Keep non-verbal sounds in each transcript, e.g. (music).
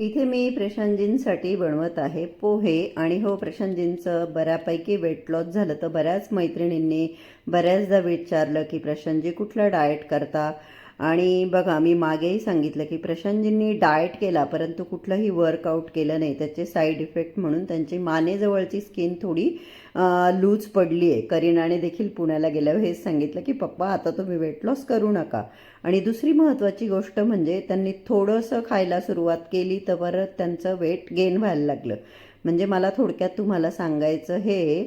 इथे मी प्रशांतजींसाठी बनवत आहे पोहे आणि हो प्रशांतजींचं बऱ्यापैकी वेट लॉस झालं. तर बऱ्याच मैत्रिणींनी बऱ्याचदा विचारलं की प्रशांतजी कुठला डाएट करता? आणि बघा मी मागेही सांगितलं की प्रशांतजींनी डाएट केला परंतु कुठलंही वर्कआउट केलं नाही. त्याचे साईड इफेक्ट म्हणून त्यांची मानेजवळची स्किन थोडी लूज पडली आहे करीनाने देखील पुण्याला गेल्यावर हेच सांगितलं की पप्पा आता तुम्ही वेट लॉस करू नका. आणि दुसरी महत्त्वाची गोष्ट म्हणजे त्यांनी थोडंसं खायला सुरुवात केली तर परत त्यांचं वेट गेन व्हायला लागलं. म्हणजे मला थोडक्यात तुम्हाला सांगायचं हे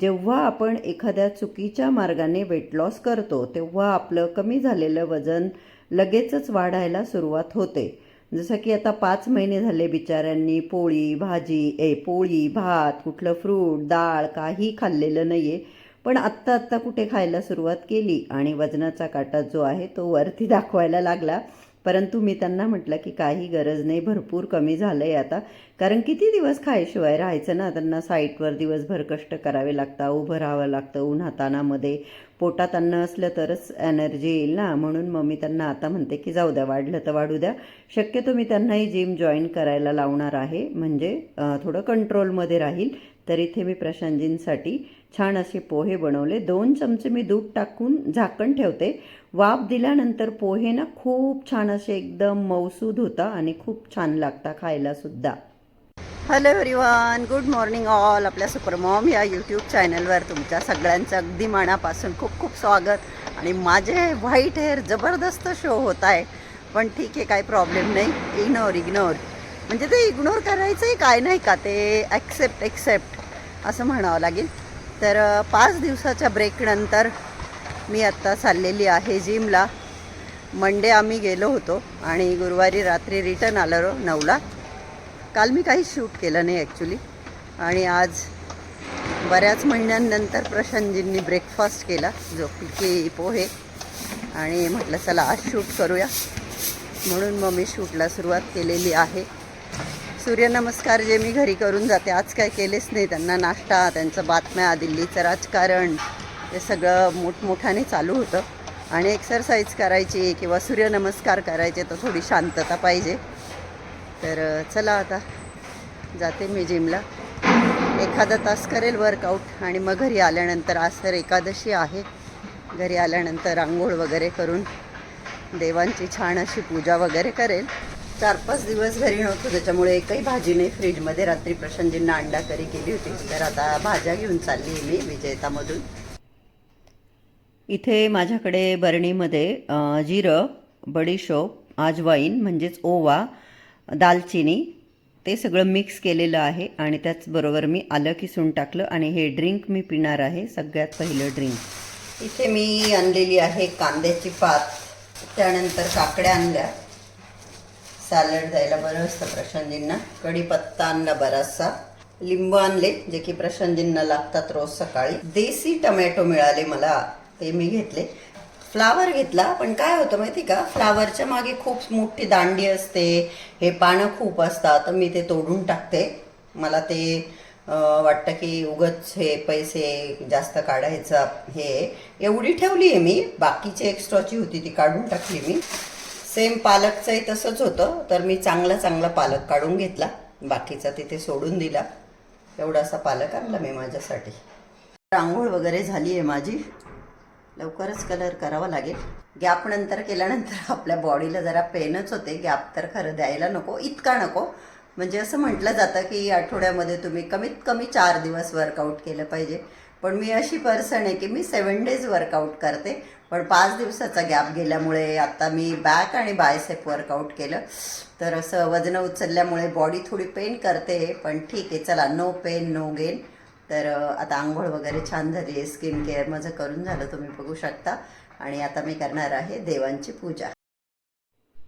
जेव्हा आपण एखाद्या चुकीच्या मार्गाने वेट लॉस करतो तेव्हा आपलं कमी झालेलं वजन लगेचच वाढायला सुरुवात होते. जसं की आता पाच महिने झाले बिचाऱ्यांनी पोळी भाजी ए पोळी भात कुठलं फ्रूट डाळ काही खाल्लेलं नाही आहे पण आत्ता आत्ता कुठे खायला सुरुवात केली आणि वजनाचा काटा जो आहे तो वरती दाखवायला लागला. परंतु मी त्यांना म्हटलं की काही गरज नाही भरपूर कमी झालं आहे आता. कारण किती दिवस खायशिवाय राहायचं ना? त्यांना साईटवर दिवसभर कष्ट करावे लागतात उभं राहावं लागतं उन्हातानामध्ये पोटात अन्न असलं तरच एनर्जी येईल ना? म्हणून मग मी त्यांना आता म्हणते की जाऊ द्या वाढलं तर वाढू द्या. शक्यतो मी त्यांनाही जिम जॉईन करायला लावणार आहे. म्हणजे थोडं कंट्रोलमध्ये राहील. तर इथे मी प्रशांतजींसाठी छान असे पोहे बनवले. दोन चमचे मी दूध टाकून झाकण ठेवते. वाफ दिल्यानंतर पोहे ना खूप छान असे एकदम मौसूद होता आणि खूप छान लागता खायला सुद्धा. Hello everyone good morning all आपल्या सुपरमॉम या यूट्यूब चॅनलवर तुमच्या सगळ्यांचं अगदी मनापासून खूप खूप स्वागत. आणि माझे व्हाईट हेअर जबरदस्त शो होत आहे. पण ठीक आहे काही प्रॉब्लेम नाही. इग्नोर इग्नोर म्हणजे ते इग्नोर करायचंही काय? नाही का? ते ॲक्सेप्ट एक्सेप्ट असं म्हणावं लागेल. तर पाच दिवसाच्या ब्रेकनंतर मी आत्ता चाललेली आहे जिमला मंडे आम्ही गेलो होतो आणि गुरुवारी रात्री रिटर्न आलो नऊला. काल मी काही शूट केलं नाही ॲक्च्युली आणि आज बऱ्याच महिन्यांनंतर प्रशांतजींनी ब्रेकफास्ट केला जो की पोहे. आणि म्हटलं चला आज शूट करूया. म्हणून मग मी शूटला सुरुवात केलेली आहे. सूर्यनमस्कार जे मी घरी करून जाते. आज काय केलेच नाही त्यांना नाश्ता त्यांचं बातम्या दिल्लीचं राजकारण हे सगळं मोठमोठ्याने चालू होतं. आणि एक्सरसाइज करायची किंवा सूर्यनमस्कार करायचे तर थोडी शांतता पाहिजे. तर चला आता जाते मी जिमला एखादा तास करेल वर्कआउट आणि मग घरी आल्यानंतर आज तर एकादशी आहे. घरी आल्यानंतर आंघोळ वगैरे करून देवांची छान अशी पूजा वगैरे करेल. चार पाच दिवस घरी नव्हतो त्याच्यामुळे एकही भाजी नाही. फ्रीजमध्ये रात्री प्रशांतजींना अंडा करी केली होती. तर आता भाज्या घेऊन चालली मी विजेतामधून. इथे माझ्याकडे बरणीमध्ये जिरं बडीशोप आजवाईन म्हणजेच ओवा दालचिनी ते सगळं मिक्स केलेलं आहे आणि त्याचबरोबर मी आलं किसून टाकलं आणि हे ड्रिंक मी पिणार आहे सगळ्यात पहिलं ड्रिंक. इथे मी आणलेली आहे कांद्याची पात त्यानंतर काकड्या आणल्या. सॅलड द्यायला बरं असतं प्रशांतजींना कढीपत्ता आणला बराचसा. लिंबू आणले जे की प्रशांतजींना लागतात रोज सकाळी. देसी टमॅटो मिळाले मला ते मी घेतले. फ्लावर घेतला पण काय होतं माहिती का? फ्लावरच्या मागे खूप मोठी दांडी असते. हे पानं खूप असतात तर मी ते तोडून टाकते. मला ते वाटतं की उगच हे पैसे जास्त काढायचं हे. एवढी ठेवली आहे मी. बाकीची एक्स्ट्राची होती ती काढून टाकली मी. सेम पालकचंही तसंच होतं तर मी चांगला चांगला पालक काढून घेतला. बाकीचा तिथे सोडून दिला. एवढासा पालक आणला मी माझ्यासाठी. रांगोळ वगैरे झाली आहे माझी. लवकरच कलर करावा लागेल. गॅप नंतर केल्यानंतर (laughs) आपल्या बॉडीला जरा पेनच होते. गॅप तर खरं द्यायला नको इतका नको. म्हणजे असं म्हटलं जातं की आठवड्यामध्ये तुम्ही कमीत कमी चार दिवस वर्कआउट केलं पाहिजे. पण मी अशी पर्सन आहे की मी सेवन डेज वर्कआउट करते. पण पाच दिवसाचा गॅप गेल्यामुळे आता मी बॅक आणि बायसेप वर्कआउट केलं. तर असं वजनं उचलल्यामुळे बॉडी थोडी पेन करते पण ठीक आहे चला नो पेन नो गेन तर आता आंघोळ वगैरे छान झाली आहे स्किन केअर माझं करून झालं तुम्ही बघू शकता. आणि आता मी करणार आहे देवांची पूजा.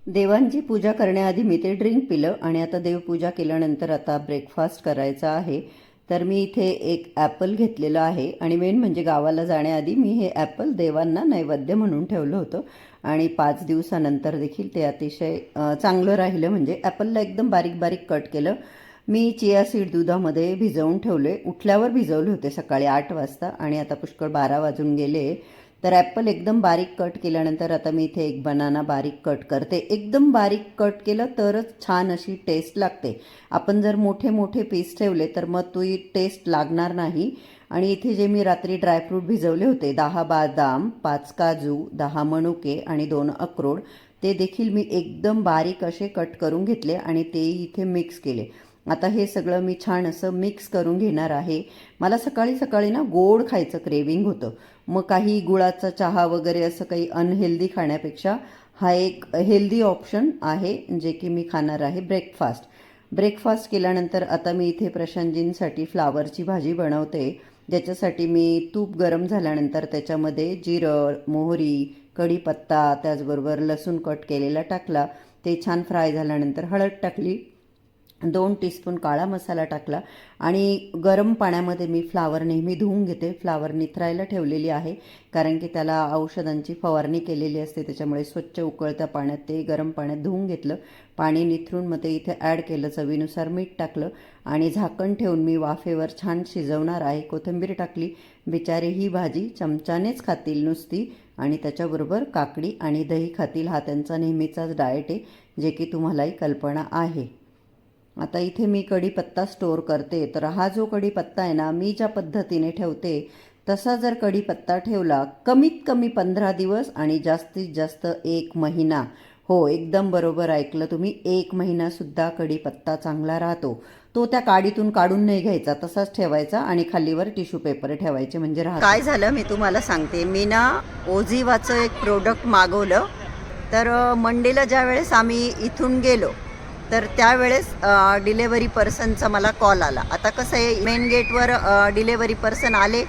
देवांची पूजा करण्याआधी मी ते ड्रिंक पिलं आणि आता देवपूजा केल्यानंतर आता ब्रेकफास्ट करायचा आहे. तर मी इथे एक ॲपल घेतलेलं आहे आणि मेन म्हणजे गावाला जाण्याआधी मी हे ॲपल देवांना नैवेद्य म्हणून ठेवलं होतं. आणि पाच दिवसानंतर देखील ते अतिशय चांगलं राहिलं. म्हणजे ॲपलला एकदम बारीक बारीक कट केलं. मी चिया सीड दुधामध्ये भिजवून ठेवले. उठल्यावर भिजवले होते सकाळी आठ वाजता आणि आता पुष्कळ बारा वाजून गेले. तर ॲपल एकदम बारीक कट केल्यानंतर आता मी इथे एक बनाना बारीक कट करते. एकदम बारीक कट केलं तरच छान अशी टेस्ट लागते. आपण जर मोठे मोठे पीस ठेवले तर मग तो टेस्ट लागणार नाही. आणि इथे जे मी रात्री ड्रायफ्रूट भिजवले होते दहा बदाम पाच काजू दहा मनुके आणि दोन अक्रोड ते देखील मी एकदम बारीक असे कट करून घेतले आणि तेही इथे मिक्स केले. आता हे सगळं मी छान असं मिक्स करून घेणार आहे. मला सकाळी सकाळी ना गोड खायचं क्रेविंग होतं. मग काही गुळाचा चहा वगैरे असं काही अनहेल्दी खाण्यापेक्षा हा एक हेल्दी ऑप्शन आहे जे की मी खाणार आहे ब्रेकफास्ट ब्रेकफास्ट केल्यानंतर आता मी इथे प्रशांतजींसाठी फ्लावरची भाजी बनवते. ज्याच्यासाठी मी तूप गरम झाल्यानंतर त्याच्यामध्ये जिरं मोहरी कढीपत्ता त्याचबरोबर लसूण कट केलेला टाकला. ते छान फ्राय झाल्यानंतर हळद टाकली. दोन टीस्पून काळा मसाला टाकला आणि गरम पाण्यामध्ये मी फ्लावर नेहमी धुवून घेते. फ्लावर निथरायला ठेवलेली आहे कारण की त्याला औषधांची फवारणी केलेली असते त्याच्यामुळे स्वच्छ उकळत्या पाण्यात ते गरम पाण्यात धुवून घेतलं. पाणी निथरून मग ते इथे ॲड केलं चवीनुसार मीठ टाकलं आणि झाकण ठेवून मी वाफेवर छान शिजवणार आहे. कोथिंबीर टाकली बिचारे ही भाजी चमच्यानेच खातील नुसती आणि त्याच्याबरोबर काकडी आणि दही खातील. हा त्यांचा नेहमीचाच डाएट आहे जे की तुम्हालाही कल्पना आहे. आता इथे मी कढीपत्ता स्टोअर करते. तर हा जो कढीपत्ता आहे ना मी ज्या पद्धतीने ठेवते तसा जर कढीपत्ता ठेवला कमीत कमी पंधरा दिवस आणि जास्तीत जास्त एक महिना. हो एकदम बरोबर ऐकलं तुम्ही. एक महिनासुद्धा कढीपत्ता चांगला राहतो. तो त्या काडीतून काढून नाही घ्यायचा. तसाच ठेवायचा आणि खालीवर टिश्यू पेपर ठेवायचे म्हणजे राहत. काय झालं मी तुम्हाला सांगते. मी ना ओझिवाचं एक प्रोडक्ट मागवलं. तर मंडेला ज्या वेळेस आम्ही इथून गेलो तर त्यावेळेस डिलेवरी पर्सनचा मला कॉल आला. आता कसं आहे मेन गेटवर डिलेवरी पर्सन आले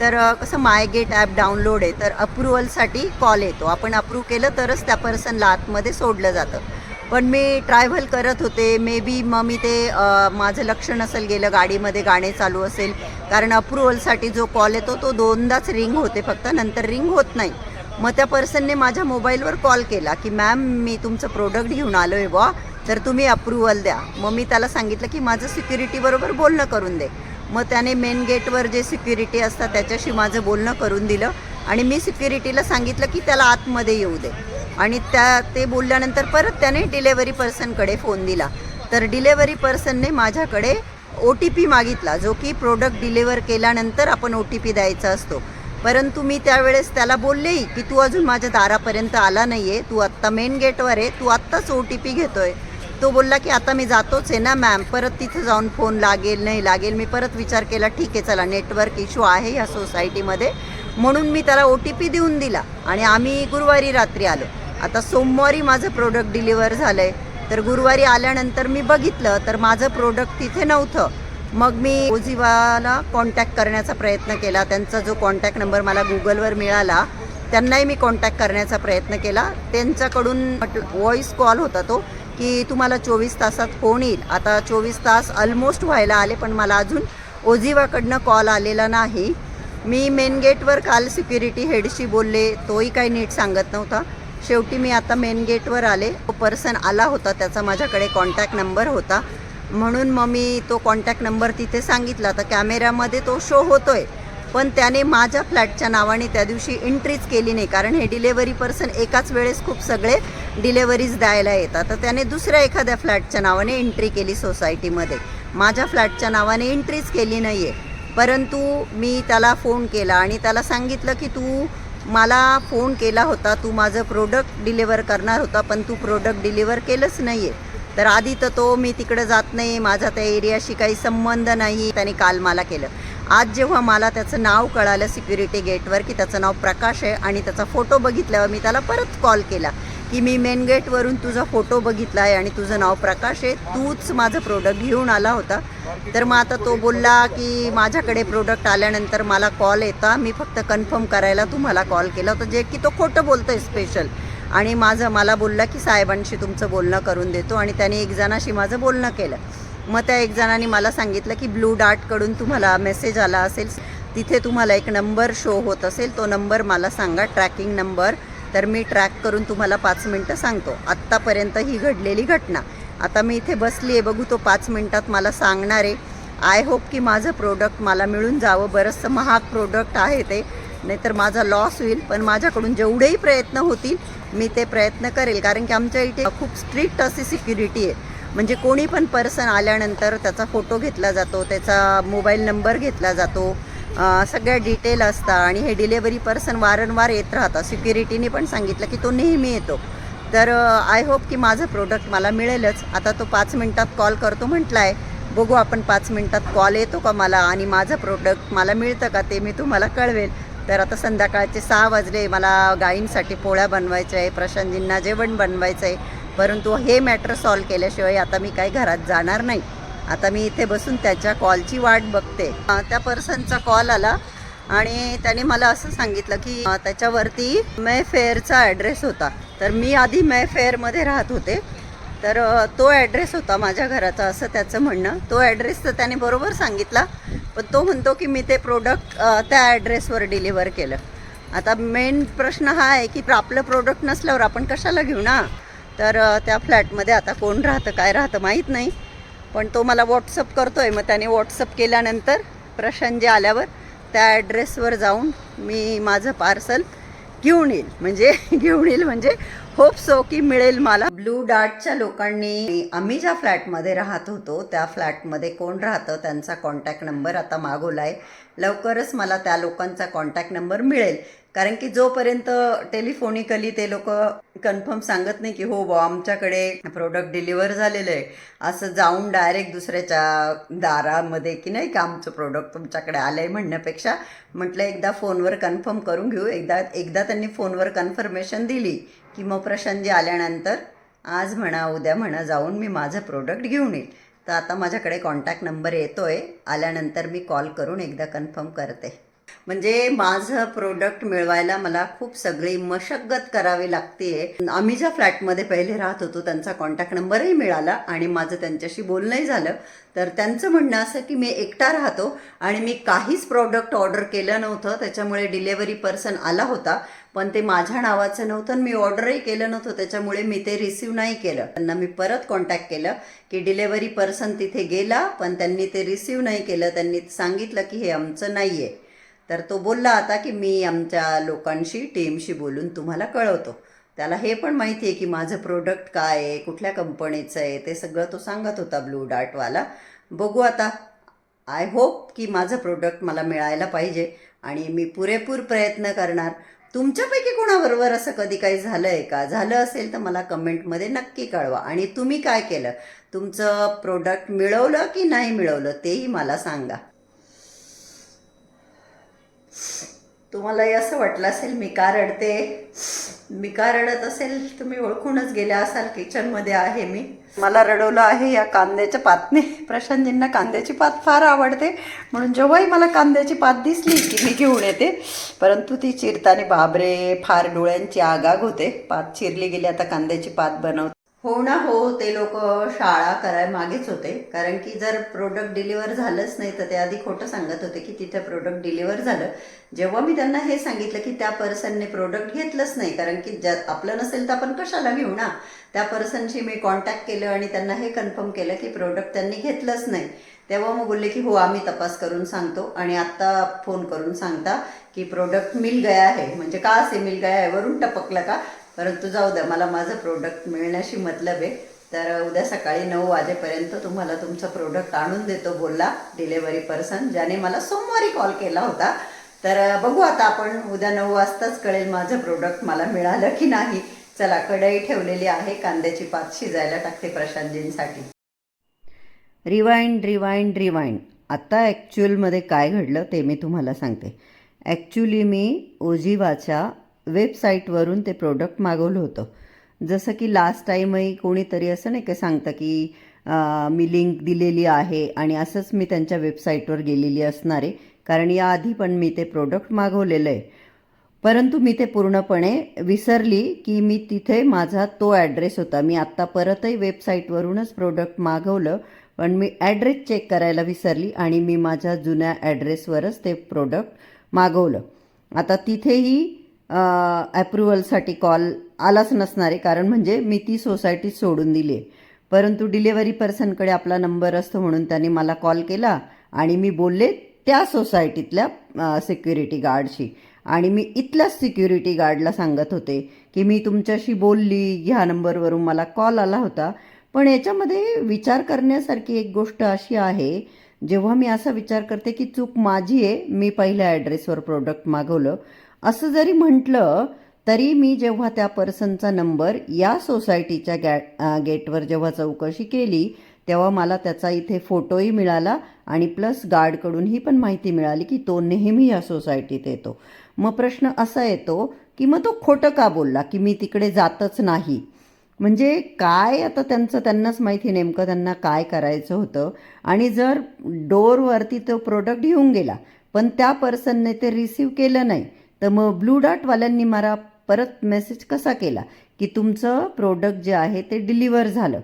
तर कसं माय गेट ॲप डाउनलोड आहे तर अप्रुव्हलसाठी कॉल येतो. आपण अप्रूव्ह केलं तरच त्या पर्सनला आतमध्ये सोडलं जातं. पण मी ट्रॅव्हल करत होते मे बी मग मी ते माझं लक्ष नसेल गेलं गाडीमध्ये गाणे चालू असेल. कारण अप्रुव्हलसाठी जो कॉल येतो तो दोनदाच रिंग होते फक्त नंतर रिंग होत नाही. मग त्या पर्सनने माझ्या मोबाईलवर कॉल केला की मॅम मी तुमचं प्रोडक्ट घेऊन आलो आहे बुवा. तर तुम्ही अप्रुव्हल द्या. मग मी त्याला सांगितलं की माझं सिक्युरिटीबरोबर बोलणं करून दे. मग त्याने मेन गेटवर जे सिक्युरिटी असतात त्याच्याशी माझं बोलणं करून दिलं. आणि मी सिक्युरिटीला सांगितलं की त्याला आतमध्ये येऊ दे. आणि त्या ते बोलल्यानंतर परत त्याने डिलेवरी पर्सनकडे फोन दिला. तर डिलेवरी पर्सनने माझ्याकडे ओ टी पी मागितला जो की प्रोडक्ट डिलेवर केल्यानंतर आपण ओ टी पी द्यायचा असतो. परंतु मी त्यावेळेस त्याला बोललेही की तू अजून माझ्या दारापर्यंत आला नाही आहे तू आत्ता मेन गेटवर आहे तू आत्ताच ओ टी पी घेतोय. तो बोलला की आता मी जातोच आहे ना मॅम परत तिथे जाऊन फोन लागेल नाही लागेल. मी परत विचार केला ठीक आहे चला नेटवर्क इश्यू आहे या सोसायटीमध्ये म्हणून मी त्याला ओ टी पी देऊन दिला आणि आम्ही गुरुवारी रात्री आलो. आता सोमवारी माझं प्रोडक्ट डिलिव्हर झालं आहे तर गुरुवारी आल्यानंतर मी बघितलं तर माझं प्रोडक्ट तिथे नव्हतं. मग मी ओझिवाला कॉन्टॅक्ट करण्याचा प्रयत्न केला. त्यांचा जो कॉन्टॅक्ट नंबर मला गुगलवर मिळाला त्यांनाही मी कॉन्टॅक्ट करण्याचा प्रयत्न केला. त्यांच्याकडून व्हॉईस कॉल होता तो की तुम्हाला चोवीस तासात फोन येईल. आता चोवीस तास ऑलमोस्ट व्हायला आले पण मला अजून ओझिवाकडनं कॉल आलेला नाही. मी मेन गेटवर काल सिक्युरिटी हेडशी बोलले तोही काही नीट सांगत नव्हता. शेवटी मी आता मेन गेटवर आले. तो पर्सन आला होता त्याचा माझ्याकडे कॉन्टॅक्ट नंबर होता. म्हणून मग मी तो कॉन्टॅक्ट नंबर तिथे सांगितला. तर कॅमेऱ्यामध्ये तो शो होतोय. पण त्याने माझ्या फ्लॅटच्या नावाने त्या दिवशी एंट्रीच केली नाही. कारण हे डिलेवरी पर्सन एकाच वेळेस खूप सगळे डिलेवरीज द्यायला येतात. तर त्याने दुसऱ्या एखाद्या फ्लॅटच्या नावाने एंट्री केली सोसायटीमध्ये माझ्या फ्लॅटच्या नावाने एंट्रीच केली नाही आहे परंतु मी त्याला फोन केला आणि त्याला सांगितलं की तू मला फोन केला होता. तू माझं प्रोडक्ट डिलिव्हर करणार होता पण तू प्रोडक्ट डिलिव्हर केलंच नाही आहे तर आधी तर तो मी तिकडं जात नाही. माझा त्या एरियाशी काही संबंध नाही. त्याने काल मला केलं. आज जेव्हा मला त्याचं नाव कळालं सिक्युरिटी गेटवर की त्याचं नाव प्रकाश आहे आणि त्याचा फोटो बघितल्यावर मी त्याला परत कॉल केला की मी मेन गेटवरून तुझा फोटो बघितला आहे आणि तुझं नाव प्रकाश आहे तूच माझं प्रोडक्ट घेऊन आला होता. तर मग आता तो बोलला की माझ्याकडे प्रोडक्ट आल्यानंतर मला कॉल येता मी फक्त कन्फर्म करायला तुम्हाला कॉल केला होता जे की तो खोटं बोलतो आहे स्पेशल आणि माझं मला बोलला की साहेबांशी तुमचं बोलणं करून देतो आणि त्याने एक जणाशी माझं बोलणं केलं. मग त्या एक जणांनी मला सांगितलं की ब्लू डार्टकडून तुम्हाला मेसेज आला असेल तिथे तुम्हाला एक नंबर शो होत असेल तो नंबर मला सांगा ट्रॅकिंग नंबर. तर मी ट्रॅक करून तुम्हाला पाच मिनटं सांगतो. आत्तापर्यंत ही घडलेली घटना. आता मी इथे बसली आहे बघू तो पाच मिनटात मला सांगणार आहे. आय होप की माझं प्रोडक्ट मला मिळून जावं. बरंचसं महाग प्रोडक्ट आहे ते. नाहीतर माझा लॉस होईल. पण माझ्याकडून जेवढेही प्रयत्न होतील मी ते प्रयत्न करेल. कारण की आमच्या इथे खूप स्ट्रिक्ट अशी सिक्युरिटी आहे. म्हणजे कोणी पण पर्सन आल्यानंतर त्याचा फोटो घेतला जातो त्याचा मोबाईल नंबर घेतला जातो सगळ्या डिटेल असतात आणि हे डिलेवरी पर्सन वारंवार येत राहतात. सिक्युरिटीने पण सांगितलं की तो नेहमी येतो. तर आय होप की माझं प्रोडक्ट मला मिळेलच. आता तो पाच मिनटात कॉल करतो म्हटला आहे बघू आपण पाच मिनटात कॉल येतो का मला आणि माझं प्रोडक्ट मला मिळतं का ते मी तुम्हाला कळवेल. तर आता संध्याकाळचे सहा वाजले मला गायींसाठी पोळ्या बनवायच्या आहे प्रशांतजींना जेवण बनवायचं आहे. परंतु हे मॅटर सॉल्व केल्याशिवाय आता मी काही घरात जाणार नाही. आता मी इथे बसून त्याच्या कॉलची वाट बघते. त्या पर्सनचा कॉल आला आणि त्याने मला असं सांगितलं की त्याच्यावरती मै फेअरचा ॲड्रेस होता. तर मी आधी मै फेअरमध्ये राहत होते. तर तो ॲड्रेस होता माझ्या घराचा असं त्याचं म्हणणं. तो ॲड्रेस तर त्याने बरोबर सांगितला पण तो म्हणतो की मी ते प्रोडक्ट त्या ॲड्रेसवर डिलिव्हर केलं. आता मेन प्रश्न हा आहे की आपलं प्रोडक्ट नसल्यावर आपण कशाला घेऊ ना? तर त्या फ्लॅटमध्ये आता कोण राहतं काय राहतं माहीत नाही. पण तो मला व्हॉट्सअप करतो आहे मग त्याने व्हॉट्सअप केल्यानंतर प्रशांत जे आल्यावर त्या ॲड्रेसवर जाऊन मी माझं पार्सल घेऊन येईल. म्हणजे (laughs) घेऊन येईल म्हणजे होप सो की मिळेल मला. ब्लू डार्टच्या लोकांनी आम्ही ज्या फ्लॅटमध्ये राहत होतो त्या फ्लॅटमध्ये कोण राहतं त्यांचा कॉन्टॅक्ट नंबर आता मागवला आहे लवकरच मला त्या लोकांचा कॉन्टॅक्ट नंबर मिळेल. कारण की जोपर्यंत टेलिफोनिकली ते लोक कन्फर्म सांगत नाही की हो बा आमच्याकडे प्रोडक्ट डिलिव्हर झालेलं आहे असं जाऊन डायरेक्ट दुसऱ्याच्या दारामध्ये की नाही का आमचं प्रोडक्ट तुमच्याकडे आलं आहे म्हणण्यापेक्षा म्हटलं एकदा फोनवर कन्फर्म करून घेऊ. एकदा एकदा त्यांनी फोनवर कन्फर्मेशन दिली की मग प्रशांतजी आल्यानंतर आज म्हणा उद्या म्हणा जाऊन मी माझं प्रोडक्ट घेऊन येईल. तर आता माझ्याकडे कॉन्टॅक्ट नंबर येतो आहे आल्यानंतर मी कॉल करून एकदा कन्फर्म करते. म्हणजे माझं प्रोडक्ट मिळवायला मला खूप सगळी मशगत करावी लागते आम्ही ज्या फ्लॅटमध्ये पहिले राहत होतो त्यांचा कॉन्टॅक्ट नंबरही मिळाला आणि माझं त्यांच्याशी बोलणंही झालं. तर त्यांचं म्हणणं असं की मी एकटा राहतो आणि मी काहीच प्रोडक्ट ऑर्डर केलं नव्हतं त्याच्यामुळे डिलेवरी पर्सन आला होता. पण ते माझ्या नावाचं नव्हतं आणि मी ऑर्डरही केलं नव्हतं त्याच्यामुळे मी ते रिसीव नाही केलं. त्यांना मी परत कॉन्टॅक्ट केलं की डिलेवरी पर्सन तिथे गेला पण त्यांनी ते रिसीव नाही केलं. त्यांनी सांगितलं की हे आमचं नाही आहे तर तो बोलला आता की मी आमच्या लोकांशी टीमशी बोलून तुम्हाला कळवतो. त्याला हे पण माहिती आहे की माझं प्रोडक्ट काय आहे कुठल्या कंपनीचं आहे ते सगळं तो सांगत होता ब्लू डार्टवाला बघू आता. आय होप की माझं प्रोडक्ट मला मिळायला पाहिजे आणि मी पुरेपूर प्रयत्न करणार. तुमच्यापैकी कोणाबरोबर असं कधी काही झालं आहे का? झालं असेल तर मला कमेंटमध्ये नक्की कळवा. आणि तुम्ही काय केलं? तुमचं प्रोडक्ट मिळवलं की नाही मिळवलं तेही मला सांगा. तुम्हालाही असं वाटलं असेल मी का रडते? मी का रडत असेल? तुम्ही ओळखूनच गेल्या असाल किचनमध्ये आहे मी. मला रडवलं आहे या कांद्याच्या पातने. प्रशांतजींना कांद्याची पात फार आवडते. म्हणून जेव्हाही मला कांद्याची पात दिसली की मी घेऊन येते. परंतु ती चिरताना बाबरे फार डोळ्यांची आगाग होते. पात चिरली गेली आता कांद्याची पात बनवते. हो ना हो ते लोक शाळा कराय मागेच होते. कारण की जर प्रोडक्ट डिलिव्हर झालंच नाही तर ते आधी खोटं सांगत होते की तिथं प्रोडक्ट डिलिव्हर झालं. जेव्हा मी त्यांना हे सांगितलं की त्या पर्सनने प्रोडक्ट घेतलंच नाही कारण की ज्या आपलं नसेल तर आपण कशाला घेऊ ना? त्या पर्सनशी मी कॉन्टॅक्ट केलं आणि त्यांना हे कन्फर्म केलं की प्रोडक्ट त्यांनी घेतलंच नाही. तेव्हा मग बोलले की हो आम्ही तपास करून सांगतो. आणि आत्ता फोन करून सांगता की प्रोडक्ट मिल गया आहे म्हणजे का असे मिल गया आहे वरून टपकलं का? परंतु जाऊ द्या मला माझं प्रोडक्ट मिळण्याशी मतलब आहे. तर उद्या सकाळी नऊ वाजेपर्यंत तुम्हाला तुमचं प्रोडक्ट आणून देतो बोलला डिलेवरी पर्सन ज्याने मला सोमवारी कॉल केला होता. तर बघू आता आपण उद्या नऊ वाजताच कळेल माझं प्रोडक्ट मला मिळालं की नाही. चला कढई ठेवलेली आहे कांद्याची पात शिजायला टाकते प्रशांतजींसाठी. रिवाइंड रिवाइंड रिवाइंड आत्ता ॲक्च्युअलमध्ये काय घडलं ते मी तुम्हाला सांगते. ॲक्च्युली मी ओजिवाच्या वेबसाईटवरून ते प्रोडक्ट मागवलं होतं. जसं की लास्ट टाईमही कोणीतरी असं नाही का सांगतं की मी लिंक दिलेली आहे आणि असंच मी त्यांच्या वेबसाईटवर गेलेली असणार आहे. कारण याआधी पण मी ते प्रोडक्ट मागवलेलं आहे. परंतु मी ते पूर्णपणे विसरली की मी तिथे माझा तो ॲड्रेस होता. मी आत्ता परतही वेबसाईटवरूनच प्रोडक्ट मागवलं पण मी ॲड्रेस चेक करायला विसरली आणि मी माझ्या जुन्या ॲड्रेसवरच ते प्रोडक्ट मागवलं. आता तिथेही ॲप्रुव्हलसाठी कॉल आलाच नसणार. आहे कारण म्हणजे मी ती सोसायटी सोडून दिली आहे. परंतु डिलेवरी पर्सनकडे आपला नंबर असतो म्हणून त्यांनी मला कॉल केला आणि मी बोलले त्या सोसायटीतल्या सिक्युरिटी गार्डशी आणि मी इथल्याच सिक्युरिटी गार्डला सांगत होते की मी तुमच्याशी बोलली ह्या नंबरवरून मला कॉल आला होता. पण याच्यामध्ये विचार करण्यासारखी एक गोष्ट अशी आहे जेव्हा मी असा विचार करते की चूक माझी आहे मी पहिल्या ॲड्रेसवर प्रोडक्ट मागवलं असं जरी म्हटलं तरी मी जेव्हा त्या पर्सनचा नंबर या सोसायटीच्या गॅ गेटवर जेव्हा चौकशी केली तेव्हा मला त्याचा इथे फोटोही मिळाला आणि प्लस गार्डकडून ही पण माहिती मिळाली की तो नेहमी या सोसायटीत येतो. मग प्रश्न असा येतो की मग तो खोटं का बोलला की मी तिकडे जातच नाही? म्हणजे काय आता त्यांचं त्यांनाच माहिती नेमकं त्यांना काय करायचं होतं? आणि जर डोरवरती तो प्रोडक्ट घेऊन गेला पण त्या पर्सनने ते रिसीव केलं नाही तर मग ब्लू डॉटवाल्यांनी मला परत मेसेज कसा केला? की तुमचं प्रोडक्ट जे आहे ते डिलिव्हर झालं.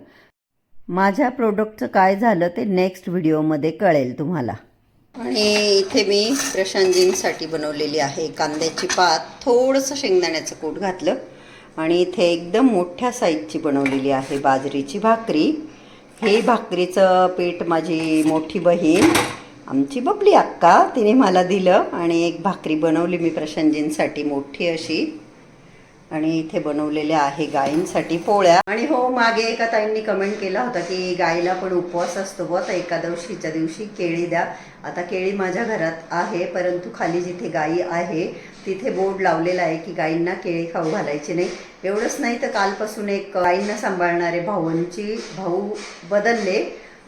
माझ्या प्रोडक्टचं काय झालं ते नेक्स्ट व्हिडिओमध्ये कळेल तुम्हाला. आणि इथे मी प्रशांतजींसाठी बनवलेली आहे कांद्याची पात. थोडंसं शेंगदाण्याचं कूट घातलं. आणि इथे एकदम मोठ्या साईजची बनवलेली आहे बाजरीची भाकरी. हे भाकरीचं पीठ माझी मोठी बहीण आमची बबली अक्का तिने मला दिलं आणि एक भाकरी बनवली मी प्रशांतजींसाठी मोठी अशी. आणि इथे बनवलेल्या आहे गायींसाठी पोळ्या. आणि हो मागे एका ताईंनी कमेंट केला होता की गाईला पण उपवास असतो बुवा तर एकादशीच्या दिवशी केळी द्या. आता केळी माझ्या घरात आहे परंतु खाली जिथे गायी आहे तिथे बोर्ड लावलेला आहे की गायींना केळी खाऊ घालायची नाही. एवढंच नाही तर कालपासून एक गायींना सांभाळणारे भाऊंची भाऊ बदलले.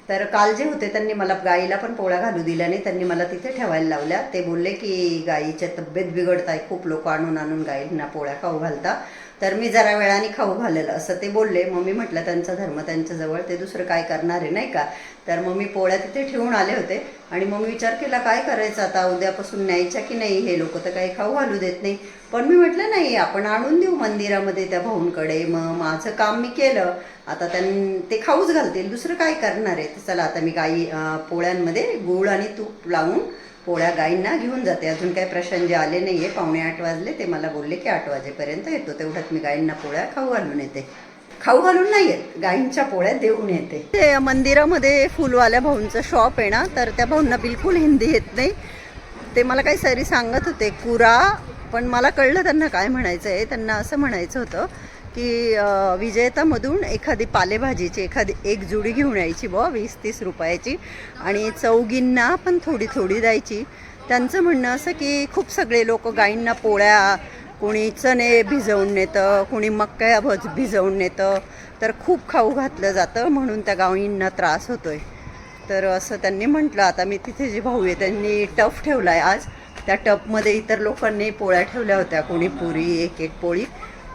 तर काल जे होते त्यांनी मला गाईला पण पोळ्या घालू दिल्या नाही त्यांनी मला तिथे ठेवायला लावल्या. ते बोलले की गाईच्या तब्येत बिघडत आहे खूप लोक आणून आणून गाईंना पोळ्या खाऊ घालता. तर मी जरा वेळाने खाऊ घालेलं असं ते बोलले. मग मी म्हटलं त्यांचा धर्म त्यांच्याजवळ ते दुसरं काय करणार आहे नाही का? तर मग मी पोळ्या तिथे ठेवून आले होते. आणि मग मी विचार केला काय करायचं आता? उद्यापासून न्यायच्या की नाही? हे लोक तर काही खाऊ घालू देत नाही. पण मी म्हटलं नाही आपण आणून देऊ मंदिरामध्ये त्या भाऊंकडे. मग माझं काम मी केलं. आता त्यां ते खाऊच घालतील. दुसरं काय करणार आहे? चला आता मी गाई पोळ्यांमध्ये गूळ आणि तूप लावून पोळ्या गाईंना घेऊन जाते. अजून काही प्रश्न जे आले नाही आहे पावणे आठ वाजले. ते मला बोलले की आठ वाजेपर्यंत येतो. तेवढ्यात मी गाईंना पोळ्या खाऊ घालून येते. खाऊ घालून नाही येत. गाईंच्या पोळ्या देऊन येते. ते मंदिरामध्ये फुलवाल्या भाऊंचं शॉप आहे ना तर त्या भाऊंना बिलकुल हिंदी येत नाही. ते मला काही सरी सांगत होते. कुरा. पण मला कळलं त्यांना काय म्हणायचं आहे त्यांना असं म्हणायचं होतं. की विजेतामधून एखादी पालेभाजीची एखादी एक जुडी घेऊन यायची बुवा वीस तीस रुपयाची आणि चौगींना पण थोडी थोडी द्यायची. त्यांचं म्हणणं असं की खूप सगळे लोक गाईंना पोळ्या कोणी चणे भिजवून नेतं कोणी मक्या भज भिजवून नेतं तर खूप खाऊ घातलं जातं म्हणून त्या गाईंना त्रास होतोय. तर असं त्यांनी म्हटलं. आता मी तिथे जे भाऊ आहे त्यांनी टफ ठेवला आहे आज. त्या टपमध्ये इतर लोकांनी पोळ्या ठेवल्या होत्या कोणी पुरी एक एक पोळी.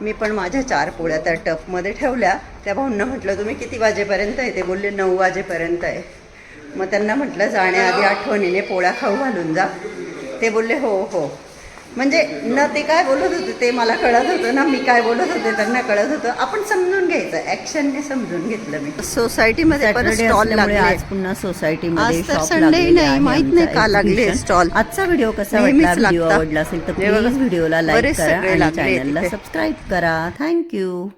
मी पण माझ्या चार पोळ्या त्या टपमध्ये ठेवल्या. त्या भाऊंना म्हटलं तुम्ही किती वाजेपर्यंत आहे? ते बोलले नऊ वाजेपर्यंत आहे. मग त्यांना म्हटलं जाण्याआधी आठवणीने पोळ्या खाऊ घालून जा. ते बोलले हो हो. म्हणजे न ते काय बोलत होते ते मला कळत होतं ना मी काय बोलत होते त्यांना कळत होतं. आपण समजून घ्यायचं ऍक्शनने समजून घेतलं मी. सोसायटीमध्ये स्टॉल लागले. आज पुन्हा सोसायटीमध्ये लागलेले नाही, माहीत नाही का लागले stall. आजचा व्हिडिओ कसा वाटला. आवडला असेल तर व्हिडिओला लाईक करा आणि चॅनलला. सबस्क्राईब करा. थँक्यू